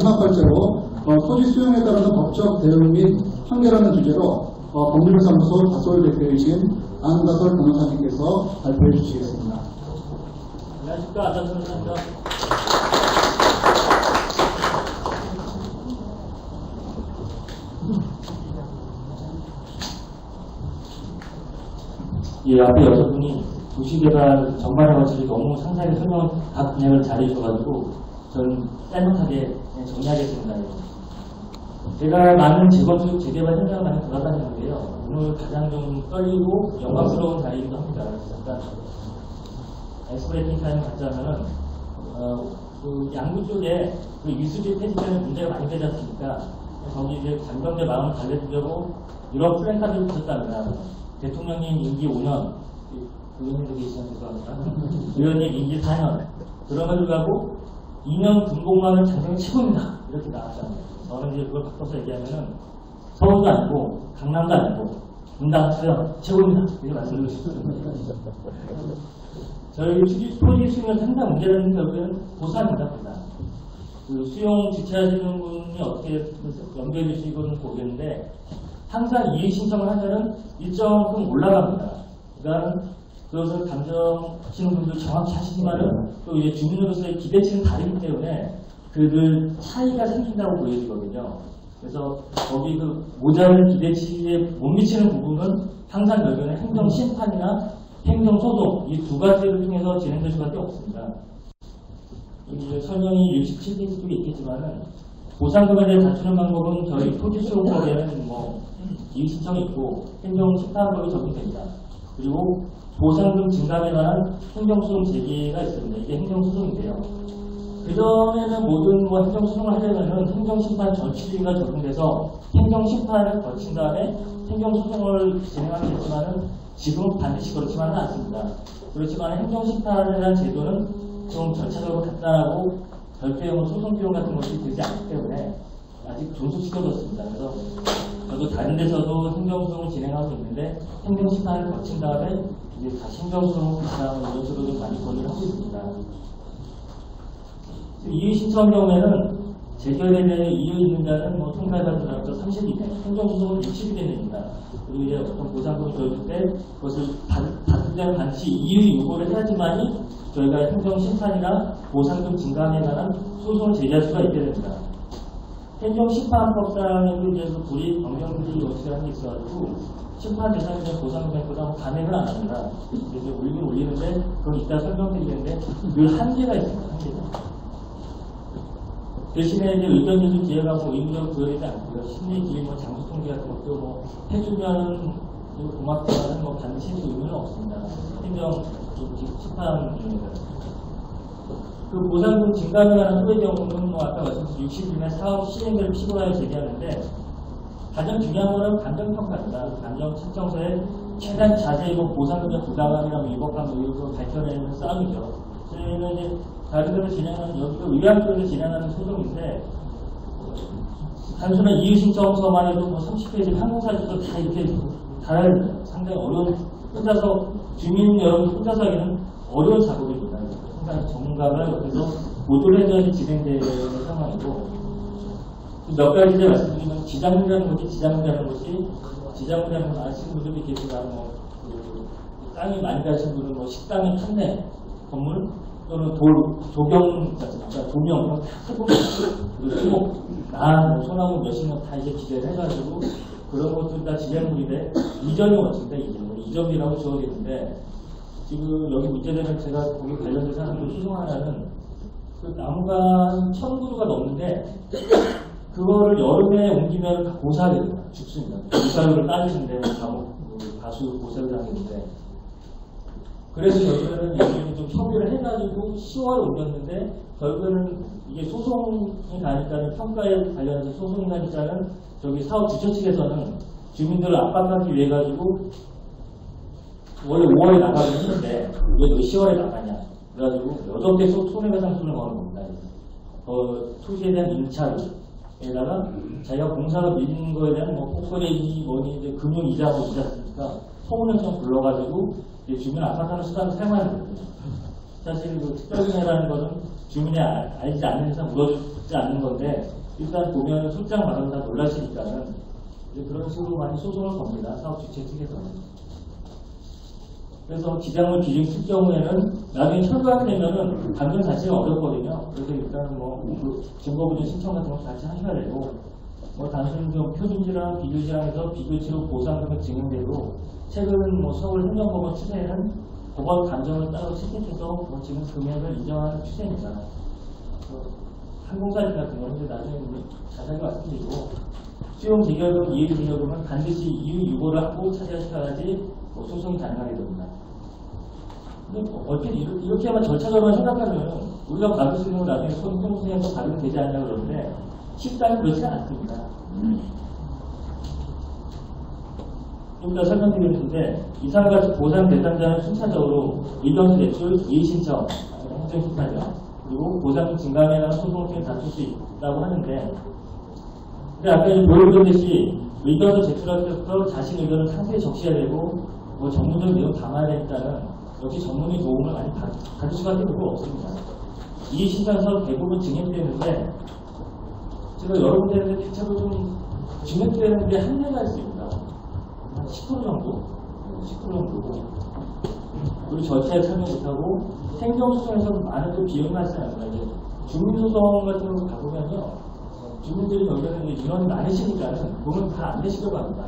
마지막 발제로 어, 토지 수용에 따르는 법적 대응 및 판결하는 주제로 어, 법률사무소 다솔 대표이신 안다솔 변호사님께서 발표해 주시겠습니다. 안녕하십니까 안전선입니다. 예, 앞에 여성분이 도시개발 전반에 걸쳐서 너무 상세하게 설명을 각 분야를 잘해주셔가지고 저는 짤막하게 정리하겠습니다. 제가 많은 재건축 재개발 현장을 많이 돌아다니는데요. 오늘 가장 좀 떨리고 영광스러운 자리이기도 합니다. 일단 엑스프레팅 타임 갖자면은 어, 그 양구 쪽에 그 유수지 폐지되는 문제가 많이 되지 않습니까? 거기 이제 장병대 마음을 달래주려고 유럽 플랜카드를 붙였답니다. 대통령님 임기 5년, 의원님도 계시면 죄송합니다. 의원님 임기 4년. 그럼에도 불구하고 2년 군복만을 장병이 최고입니다. 이렇게 나왔잖아요. 저는 이제 그걸 바꿔서 얘기하면은 서울도 아니고 강남도 아니고 서현 최고입니다. 이렇게 말씀드리고 싶습니다. 저희 토지, 토지 수용 상당 문제라는 결국에는 보상입니다, 보상. 그 수용 주최하시는 분이 어떻게 연결해 주시고는 모르겠는데 항상 이의 신청을 하면은 일정만큼 올라갑니다. 그러니까 그것을 감정하시는 분도 정확히 하시지만은 또 이제 주민으로서의 기대치는 다르기 때문에 그들 차이가 생긴다고 보여지거든요. 그래서 거기 그 모자른 기대치에 못 미치는 부분은 항상 여기는 행정 심판이나 행정 소송 이 두 가지를 통해서 진행될 수밖에 없습니다. 이 설명이 67페이지 쪽에 있겠지만은 보상금에 대해 다투는 방법은 저희 토지수용법에는 뭐 이의신청이 있고 행정심판법이 적용됩니다. 그리고 보상금 증감에 관한 행정소송 제기가 있습니다. 이게 행정소송인데요. 그전에는 모든 뭐 행정소송을 하려면은 행정심판 절취주의가 적용돼서 행정심판을 거친 다음에 행정소송을 진행하게 됐지만은 지금은 반드시 그렇지만은 않습니다. 그렇지만 행정심판이라는 제도는 좀 절차적으로 간단하고 별도형 소송 비용 같은 것이 들지 않기 때문에 아직 종속시켜졌습니다. 그래서 저도 다른 데서도 행정소송을 진행하고 있는데 행정심판을 거친 다음에 이제 다시 행정소송을 진행하고 이런 식으로 좀 많이 권유를 하고 있습니다. 이의 신청 경우에는 재결에 대해 이유 있는 자는 뭐 통과해가지고 30이네, 행정소송은 60이 됩니다. 그리고 이제 어떤 보상금을 줘줄 때 그것을 받, 받을 때는 반드시 이유 요구를 해야지만이 저희가 행정심판이나 보상금 증감에 관한 소송을 제기할 수가 있게 됩니다. 행정심판법상에도 이제 그 불이익 변경들이 어떻게 하는 게 있어가지고 심판 된 보상금액보다 뭐 감액을 안 합니다. 이제 올리긴 올리는데 그건 이따 설명드리겠는데 늘 한계가 있습니다. 한계가. 대신에 이제 의견제도 기회가 뭐 의무적 부여되지 않고요. 심리 기회, 뭐 장수 통계 같은 것도 뭐 해주면은 고맙지만은 뭐 반드시 의무는 없습니다. 행정 심판입니다. 그 보상금 관한 소의 경우는 뭐 아까 말씀드린 60일에 사업 시행을 피고하여 제기하는데 가장 중요한 거는 감정평가입니다. 감정 채청서에 최단 자세이고 보상금의 뭐 이런 걸 밝혀내는 싸움이죠. 저희는 이제 데로 진행하는 여기가 의학적으로 진행하는 소송인데 단순한 이의신청서만 해도 뭐 30페이지 항공사에서 다 이렇게 돼요. 상당히 어려운 혼자서 주민 여러분 혼자서 하기는 어려운 작업입니다. 항상 전문가가 옆에서 해줘야지 진행되는 상황이고 몇 가지 말씀드리면 지장이라는 것이 지장이라는 것이 지장이라는 건 아시는 분들이 계시다 뭐 그, 땅이 많이 가신 분은 뭐 식당의 판매 건물 또는 돌, 조경, 그러니까 조명, 크고, 그리고 나, 뭐 소나무 몇십 년 다 이제 기재를 해가지고 그런 것들 다 지정물인데 이전이 원칙입니다. 이전. 이전이라고 지어야되는데 지금 여기 문제되면 제가 거기 관련된 사람들 소송하나는 그 나무가 천 그루가 넘는데 그거를 여름에 옮기면 됩니다. 죽습니다. 고사료를 따지신데 그 가수 고사를 하겠는데 그래서 저희는 여기는 좀 협의를 해가지고 10월에 옮겼는데 결국에는 이게 소송이 가니까 평가에 관련해서 소송이 가니까는 저기 사업 주최 측에서는 주민들을 압박하기 위해 가지고 원래 5월에 나가긴 했는데 왜 10월에 나가냐 그래가지고 여덟 개 손해배상금을 거는 겁니다. 어, 토지에 대한 임차료 에다가 자기가 공사가 밀리는 거에 대한 뭐 폭거래이 뭐니 이제 금융 이자 뭐 이자 쓰니까 소문을 좀 불러가지고 이제 주민 압박하는 수단을 사용하는 거거든요. 사실 그 특별금이라는 것은 주민이 알- 알지 않는 이상 물어줄 받지 않는 건데 일단 보면 소장 받으면 다 놀라시니까는 그런 식으로 많이 소송을 겁니다. 사업 주체 측에서는. 그래서 비링 쓸 경우에는 나중에 철거하게 되면은 감정 자체가 어렵거든요. 그래서 일단은 뭐, 그 증거부진 신청 같은 거 같이 하셔야 되고, 뭐 단순 좀 표준지랑 비교지랑에서 비교치로 보상금액 증액되고, 최근 뭐 서울 행정법원 추세는 법원 감정을 따로 채택해서 뭐 지금 금액을 인정하는 추세입니다. 그 항공사진 같은 이제 나중에 우리 자세하게 말씀드리고, 수용 재결금, 이해 재결금은 반드시 이유 유보를 하고 차지하셔야지 뭐 소송이 가능하게 됩니다. 뭐 어떻게 이렇게, 이렇게만 절차적으로 생각하면 우리가 받을 수 있는 건 나중에 손해보상에서 받으면 되지 않냐 그러는데 실상은 그렇지 않습니다. 좀 더 설명드리겠는데 이상같이 보상 대상자는 순차적으로 일정수 대출 이의신청 행정심사죠. 그리고 보상 관한 소송을 통해 다툴 수 있다고 하는데 근데 아까 보여드렸듯이 의견을 제출할 때부터 자신 의견을 상세히 적셔야 되고 뭐 전문적인 내용 담아야 되니까는 역시 전문의 도움을 많이 받, 받을 수밖에 별로 없습니다. 이 신청서 대부분 증액되는데 제가 여러 군데에서 대체로 좀 증액되는 게 한계가 있습니다. 한 10% 정도? 10% 정도고 그리고 절차에 참여 못하고 행정소송에서는 많은 또 비용이 발생합니다. 이제 주민소송 같은 경우 가보면요. 주민들이 여기는 인원이 많으시니까는 돈은 다 안 내시려고 합니다.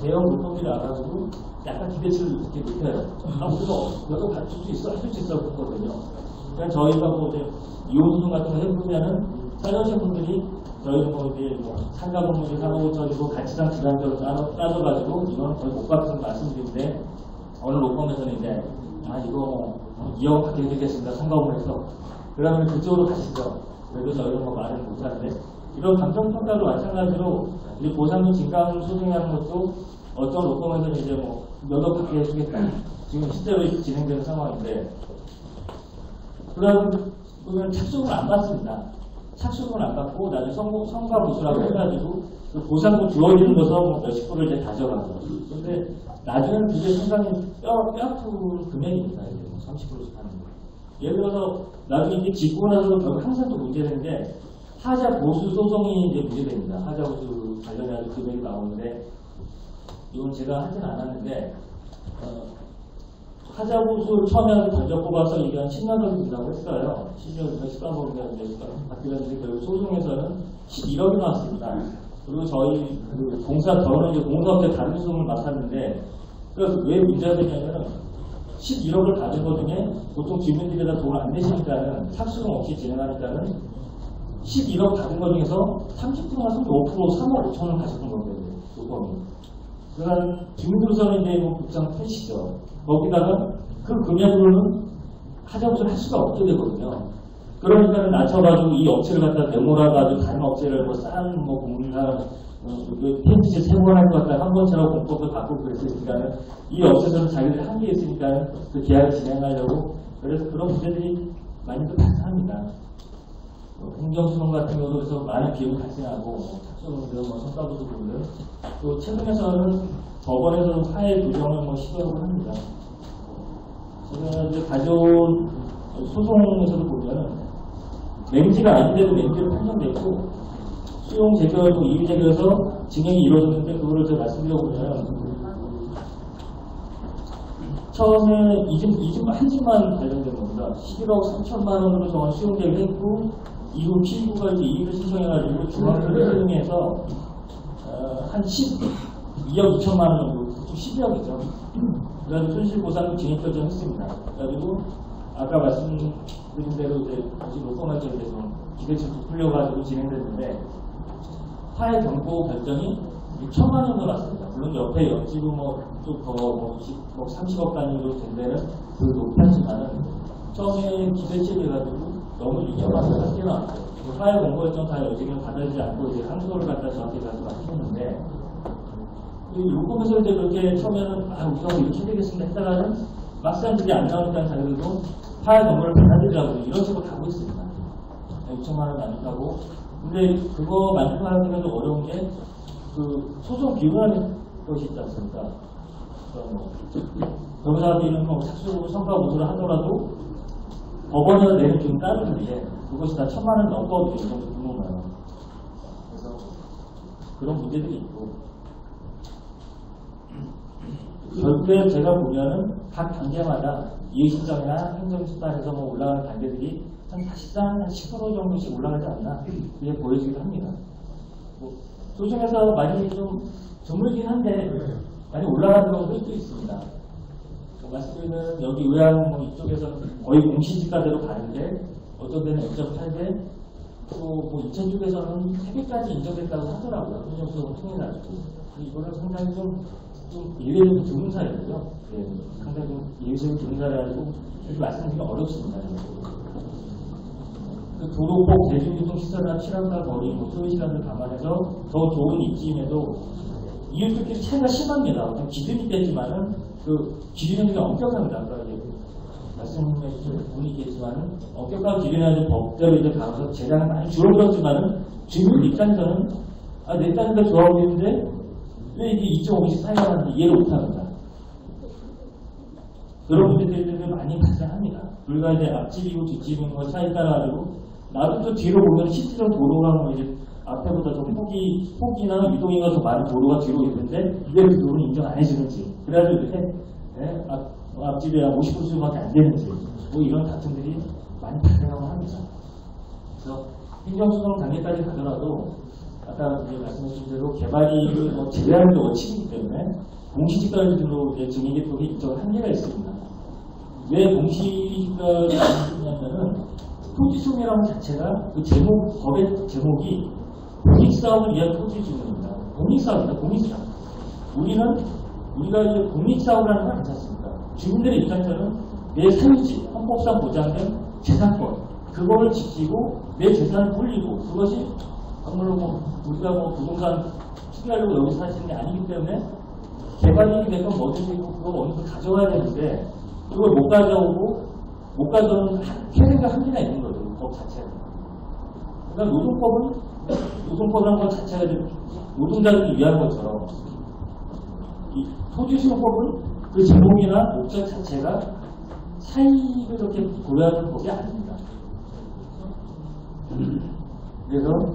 대형 물품들이 와가지고 약간 기대치를 높여요. 아, 우리가 너도 받을 수 있어? 해줄 수 있어? 그러거든요. 그냥 저희가 뭐 이제 이혼소송 같은 거 해보면은 사연신 분들이 저희는 뭐 이제 뭐 상가 건물이 3억 5천이고 가치상 기간적으로 따져, 따져가지고 이건 거의 못 받는 말씀드리는데 어느 로펌에서는 이제 아 이거 2억 받게 해드리겠습니다. 상가 건물에서 그러면 그쪽으로 가시죠. 그래도 저희는 뭐 말을 못하는데 이런 감정평가도 마찬가지로 이제 보상금 진강 소송이라는 것도 어떤 로펌에서는 이제 뭐 몇억 받게 해주겠다. 지금 실제로 진행되는 상황인데 그런 분은 착수금을 안 받습니다. 착수금을 안 받고 나중에 성공, 성과 보수라고 해가지고 그 보상금 주어지는 뭐 몇십 프로를 이제 가져가죠. 근데 나중에는 그게 상당히 뼈, 뼈 아픈 금액입니다. 이제 뭐 30%씩 하는 거. 예를 들어서 나중에 이게 짓고 나서도 결국 항상 또 문제되는 게 하자 보수 소송이 이제 문제됩니다. 하자 보수 관련해서 금액이 나오는데 이건 제가 하진 않았는데 어, 하자 보수 처음에 던져 뽑아서 이게 한 10만 원 든다고 했어요. 시중에서 13억 이제 받기는데 결국 소송에서는 11억이 나왔습니다. 그리고 저희 그 공사 저는 이제 공사업체 다른 소송을 맡았는데 그래서 왜 문제가 되냐면은 11억을 받은 것 중에 보통 주민들이 다 돈을 안 내시니까는 착수금 없이 진행하니까는 11억 받은 것 중에서 30%나 35% 3억 5천을 가져간 거거든요. 요금이. 이제 뭐 복장 패시죠. 거기다가 그 금액으로는 하자부를 할 수가 없게 되거든요. 그러니까 낮춰가지고 이 업체를 갖다 내몰아가지고 다른 업체를 뭐 싼 뭐 공사 어, 그 편지지 세번 할것 같다 한 번처럼 공법을 갖고 그랬으니까는 이 업체에서는 자기들이 한계 있으니까 그 계약을 진행하려고 그래서 그런 문제들이 많이들 발생합니다. 뭐 행정소송 같은 경우도 그래서 많은 비용이 발생하고 뭐 착수금들, 뭐 성과보수 부분들 또 최근에서는 법원에서 파해 조정을 뭐 시도를 합니다. 제가 이제 가져온 소송에서도 보면 맹지가 아닌데도 맹지를 판정됐고 수용 재결도 이의 재결에서 진행이 이루어졌는데 그거를 제가 말씀드려보면 처음에 이 집, 이 집, 한 집만 관련된 겁니다. 11억 3천만 원으로 정한 수용되게 했고 이후 피고가 이제 이의를 신청해가지고 중앙을 통해서 어, 한 12억 2천만 원 정도, 12억이죠. 그래서 손실보상 진입 결정 했습니다. 그래가지고 아까 말씀드린 대로 이제 다시 로펌할 때에 대해서 기대치 부풀려가지고 진행됐는데 화해 경고 결정이 6천만 원 정도 났습니다. 물론 옆에 옆집은 뭐좀더뭐 뭐 30억 단위로 된 데는 그 높았지만은 처음에 기대치를 해가지고 너무 같게 나왔어요. 그 화해 경고 결정 다 여직을 받아들이지 않고 이제 항소를 갖다 저한테 가서 맡겼는데 이 요금에서 이제 그렇게 처음에는 아 우리가 뭐 이렇게 되겠습니다 했다가는 막상 그게 안 나오니까 자기들도 화해 경고를 받아들이라고 이런 식으로 가고 있습니다. 6천만 원 만족하고 근데 그거 만족하는 게 어려운 게 그 소송 비용하는 것이 있지 않습니까? 그러니까 뭐 변호사비는 뭐 착수고 성과 보수를 하더라도 법원에서 내는 비용 따르는데 그것이 다 천만 원. 이 정도 규모면. 그래서 그런 문제들이 있고 결국에 제가 보면은 각 단계마다 이해신청이나 행정수단에서 뭐 올라가는 단계들이 한 사실상 한10% 정도씩 올라가지 않나 그게 보여지기도 합니다. 뭐 도중에서 많이 좀 드물긴 한데 많이 올라가는 경우도 있습니다. 뭐 말씀드리면 여기 의왕 뭐 이쪽에서는 거의 공시지가대로 가는데 어떤 데는 0.8배 또뭐 인천 쪽에서는 3배까지 인정됐다고 하더라고요. 행정수를 통해가지고 이거는 상당히 좀, 좀좀 드문 사례고요. 예, 상당히 좀 예외적으로 드문 사례라고 이렇게 말씀드리기 어렵습니다. 그 도로법 대중교통시설이나 칠함사 거리, 뭐 소요시간을 감안해서 더 좋은 입지임에도 이웃들끼리 차이가 심합니다. 기준이 됐지만은 그 기준이 엄격합니다. 말씀해 주신 분이 있겠지만은 엄격한 기준이라는 법대로 이제 가서 재량이 많이 줄어들었지만은 주민 입장에서는 아, 내 땅인데 좋아하고 있는데 왜 이게 2.5씩 차이가 나는지 이해를 못합니다. 그런 문제들이 많이 발생합니다. 불과 이제 앞집이고 뒷집인 거 차이 따라가지고 나도 또 뒤로 보면 실제로 도로가 뭐 이제 앞에보다 좀 폭이, 폭이나 유동인가 더 많은 도로가 뒤로 있는데 왜그 도로는 인정 안 해주는지 그래가지고 이렇게 예, 앞, 앞집에 한 50%밖에 안 되는지 뭐 이런 다툼들이 많이 발생하고 합니다. 그래서 행정소송 단계까지 가더라도 아까 말씀하신 대로 개발이 뭐 제외하는 게 원칙이기 때문에 공시지가로 이제 증액계통이 일정 한계가 있습니다. 왜 공시지가를 만드냐면은 토지소멸함 자체가 그 제목, 법의 제목이 공익사업을 위한 토지주문입니다. 공익사업입니다. 공익사업. 우리는, 우리가 이제 공익사업을 하는 건 괜찮습니다. 주민들의 입장에서는 내 사유지, 헌법상 보장된 재산권, 그거를 지키고 내 재산을 불리고 그것이 정말로 뭐 우리가 뭐 부동산 투기하려고 여기 사시는 게 아니기 때문에 개발이 되건 뭐든지 그거 어느 가져와야 되는데 그걸 못 가져오고 못 가져오는 회생과 한계가 있는 거죠. 법 자체가. 그러니까 노동법은 노동법이라는 것 자체가 좀 노동자들을 위한 것처럼 이 토지수용법은 그 제목이나 목적 자체가 사익을 그렇게 고려하는 법이 아닙니다. 그래서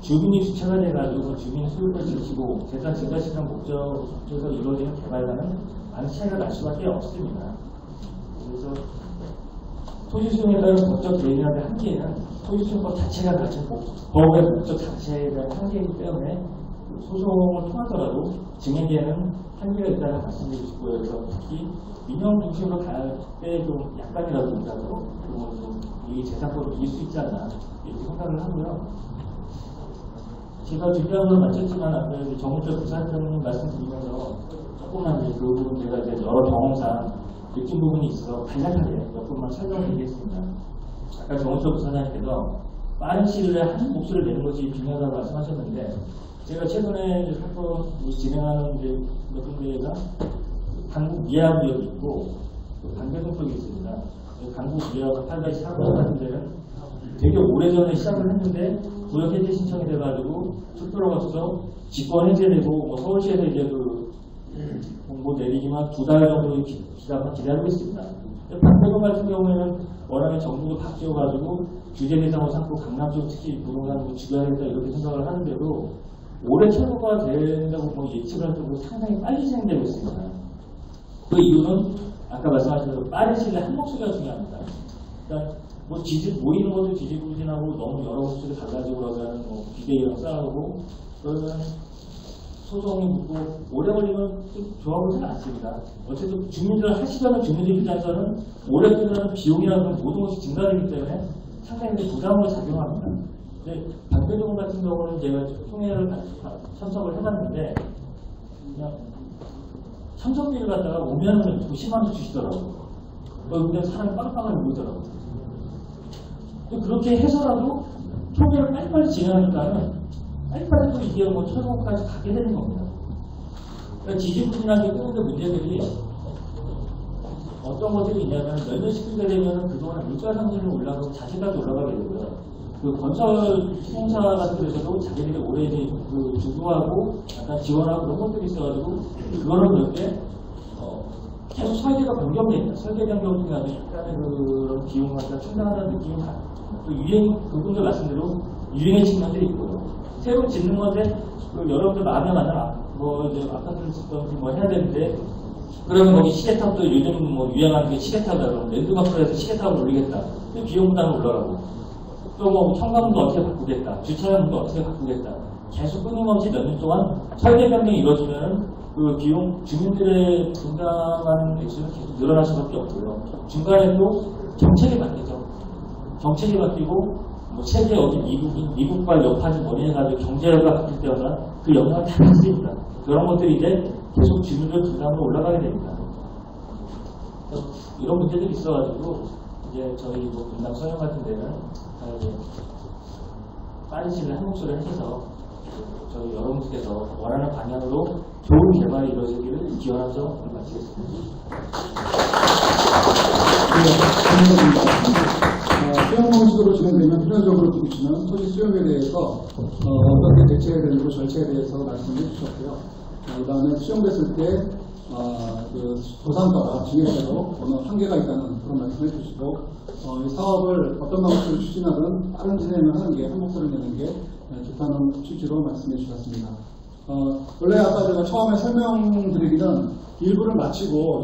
주민이 주체가 돼가지고 주민 수요를 지키고 재산 증가시키는 목적에서 이루어지는 개발과는 많은 차이가 날 수밖에 없습니다. 그래서 토지수용에 따른 법적 대응의 한계는 토지수용법 자체가 가진 법- 법의 목적 자체에 대한 한계이기 때문에 소송을 통하더라도 증액에는 한계가 있다는 말씀을 드리고요. 그래서 특히 민영 중심으로 갈 때 좀 약간이라도 있다고 그건 좀이 재산권을 이길 수 있지 않나 이렇게 생각을 하고요. 제가 준비한 건 아까 이제 정무적 부사장님 말씀드리면서 조금만 이제 그 부분 제가 이제 여러 경험상 느낀 부분이 있어서 간략하게 몇 분만 설명드리겠습니다. 아까 정무적 부사장님께서 빠른 시일 내에 한 목소리를 내는 것이 중요하다고 말씀하셨는데 제가 최근에 사건 진행하는 이제 몇 군데가 강북 미아구역이 있고 또 강배동 쪽에 있습니다. 이 강북 미아구 8가지 사건 같은 데는 되게 오래전에 시작을 했는데 구역 해제 신청이 돼가지고 투표로 가서 직권 해제되고 뭐 서울시에서 이제 그 공고 내리기만 두 달 정도 기- 기간만 기다리고 있습니다. 박태동 같은 경우에는 워낙에 정부도 바뀌어가지고 규제 대상으로 삼고 강남 쪽 특히 부동산 뭐 지도하겠다 이렇게 생각을 하는데도 올해 철거가 된다고 뭐 예측을 할 정도로 상당히 빨리 진행되고 있습니다. 그 이유는 아까 말씀하신 대로 빠른 시일 내에 한 목소리가 중요합니다. 그러니까 뭐 지지 모이는 것도 지지부진하고 너무 여러 목소리 달라지고 그러면 뭐 비대위랑 싸우고 그러면 소송이 묻고 오래 걸리면 좀 좋아 보지는 않습니다. 어쨌든 주민들 하시려는 주민들 입장에서는 오래 끌는 비용이라는 건 모든 것이 증가되기 때문에 상당히 부담으로 작용합니다. 근데 반대동 같은 경우는 제가 가- 참석을 해봤는데 그냥 참석비를 갖다가 오면은 90만 원 주시더라고요. 어, 근데 사람이 빵빵을 모이더라고요. 근데 그렇게 해서라도 총회를 빨리빨리 진행하니까는 빨리빨리 또 이게 뭐 철거까지 가게 되는 겁니다. 그러니까 지지부진하게 끄는 문제들이 어떤 것들이 있냐면 끌게 되면 그동안 물가 상승이 올라가고 자재까지 올라가게 되고요. 그 건설 시공사 같은 데서도 자기들이 이제 그 주도하고 약간 지원하고 그런 것들이 있어가지고 그거는 그렇게 어, 계속 설계가 변경됩니다. 설계 변경 중에 약간의 그런 비용과 충당하는 느낌이 나. 또 유행, 그분들 말씀대로 유행의 측면들이 있고요. 새로 짓는 건데, 그 여러분들 마음에 맞는 아- 뭐, 이제 아파트를 짓던지 뭐 해야 되는데, 그러면 거기 시계탑도 요즘 뭐 유행하는 게 시계탑이다. 그러면 랜드마크로 해서 시계탑을 올리겠다. 근데 비용 부담을 올라가고. 또뭐 현관문도 어떻게 바꾸겠다. 주차장도 어떻게 바꾸겠다. 계속 끊임없이 몇 년 동안 설계 변경이 이루어지면 그 비용 주민들의 분담하는 액수는 계속 늘어날 수밖에 없고요. 중간에 또 정책이 바뀌죠. 정책이 바뀌고 뭐 세계 어디 미국인 미국과 여파지 뭐니 해가지고 경제가 바뀔 때마다 그 영향을 다 받습니다. 그런 것들이 이제 계속 주민들 부담으로 올라가게 됩니다. 이런 문제들이 있어가지고 이제 저희 뭐 분당 서영 같은 데는 다 이제 빠르시를 한 목소리를 해서 저희 여러분께서 원하는 방향으로 좋은 개발이 이루어지기를 기원한 점 마치겠습니다. 부딪히는 토지 수용에 대해서 어, 어떻게 대처해야 되는지 절차에 대해서 말씀해 주셨고요. 어, 그 다음에 수용됐을 때 어, 그 도산과가 진행대로 어느 한계가 있다는 그런 말씀해 주시고 어, 이 사업을 어떤 방식으로 추진하든 빠른 진행을 하는 게 한목소리를 내는 게 어, 좋다는 취지로 말씀해 주셨습니다. 어, 원래 아까 제가 처음에 설명드리기는 일부를 마치고